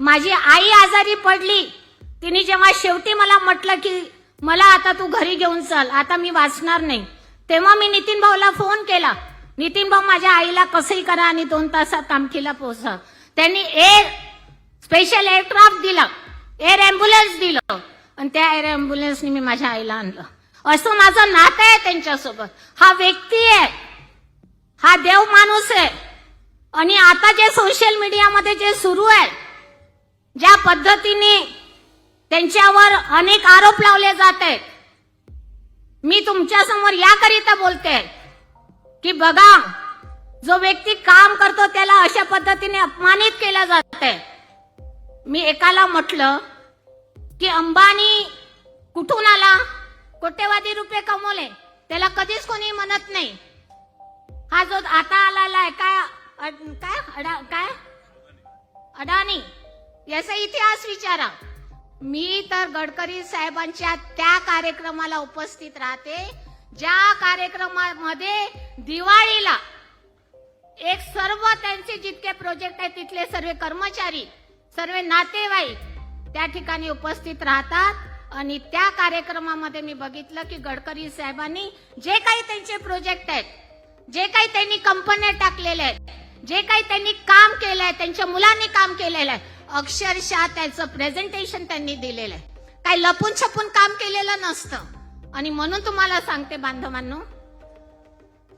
माझी आई आजारी पडली. तिने जेव्हा शेवटी मला म्हटलं की मला आता तू घरी घेऊन चल आता मी वाचणार नाही. तेव्हा मी नितीन भाऊला फोन केला. नितीन भाऊ माझ्या आईला कसंही करा आणि दोन तासात कामठीला पोहोचा. त्यांनी एअर स्पेशल एअरक्राफ्ट दिला. एअर अँब्युलन्स दिलं. आणि त्या एअर अँब्युलन्सनी मी माझ्या आईला आणलं. असं माझं नातं आहे त्यांच्यासोबत. हा व्यक्ती आहे. हा देव माणूस आहे. आणि आता जे सोशल मीडियामध्ये जे सुरू आहे ज्या पद्धतीने त्यांच्यावर अनेक आरोप लावले जात आहेत मी तुमच्यासमोर याकरिता बोलते की बघा जो व्यक्ती काम करतो त्याला अशा पद्धतीने अपमानित केला जात मी एकाला म्हटलं की अंबानी कुठून आला? कोट्यवादी रुपये कमवले. त्याला कधीच कोणी म्हणत नाही. हा जो आता आलेला आहे काय काय अडा काय? अडाणी. याचा इतिहास विचारा. मी तर गडकरी साहेबांच्या त्या कार्यक्रमाला उपस्थित राहते ज्या कार्यक्रमामध्ये दिवाळीला एक सर्व त्यांचे जितके प्रोजेक्ट आहेत तिथले सर्व कर्मचारी सर्व नातेवाईक त्या ठिकाणी उपस्थित राहतात. आणि त्या कार्यक्रमामध्ये मी बघितलं की गडकरी साहेबांनी जे काही त्यांचे प्रोजेक्ट आहेत जे काही त्यांनी कंपन्या टाकलेल्या आहेत जे काही त्यांनी काम केलंय आहे त्यांच्या मुलांनी काम केलेलं आहे अक्षरशः त्याचं प्रेझेंटेशन त्यांनी दिलेलं आहे. काही लपून छपून काम केलेलं नसतं. आणि म्हणून तुम्हाला सांगते बांधवांनो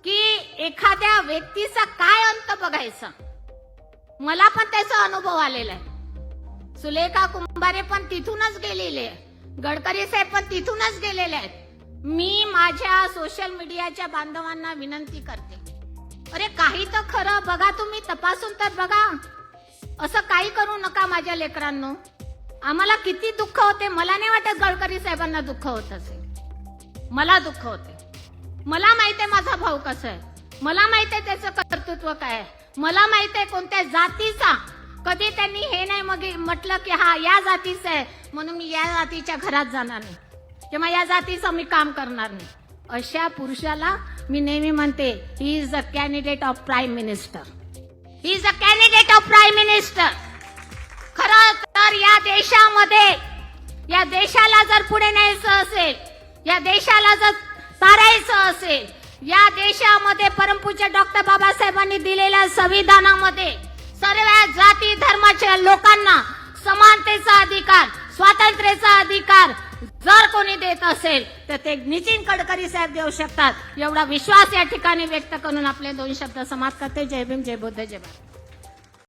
की एखाद्या व्यक्तीचा काय अंत बघायचा? मला पण त्याचा अनुभव आलेला आहे. सुलेखा कुंभारे पण तिथूनच गेलेले गडकरी साहेब पण तिथूनच गेलेले आहेत. मी माझ्या सोशल मीडियाच्या बांधवांना विनंती करते. अरे काही तर खरं बघा तुम्ही तपासून तर बघा. असं काही करू नका माझ्या लेकरांनो. आम्हाला किती दुःख होते मला नाही वाटत गडकरी साहेबांना दुःख होत असेल. मला दुःख होते. मला माहीत आहे माझा भाऊ कसा आहे. मला माहीत आहे त्याचं कर्तृत्व काय आहे. मला माहीत आहे कोणत्या जातीचा. कधी त्यांनी हे नाही मग म्हटलं की हा या जातीचा आहे म्हणून मी या जातीच्या घरात जाणार नाही. किंवा या जातीचं मी काम करणार नाही. अशा पुरुषाला मी नेहमी म्हणते he is the candidate of prime minister he is a candidate of prime minister खरं तर या देशामध्ये या देशाला जर पुढे न्यायचं असेल या देशाला जर तारायचं असेल या देशामध्ये परमपूज्य डॉक्टर बाबासाहेबांनी दिलेल्या संविधानामध्ये सर्व जाती धर्माच्या लोकांना समानतेचा अधिकार स्वातंत्र्याचा अधिकार जर कोणी देत असेल तर ते नितीन गडकरी साहेब देऊ शकतात. एवढा विश्वास या ठिकाणी व्यक्त करून आपले दोन शब्द समाप्त करते. जय भीम जय बुद्ध जय भारत.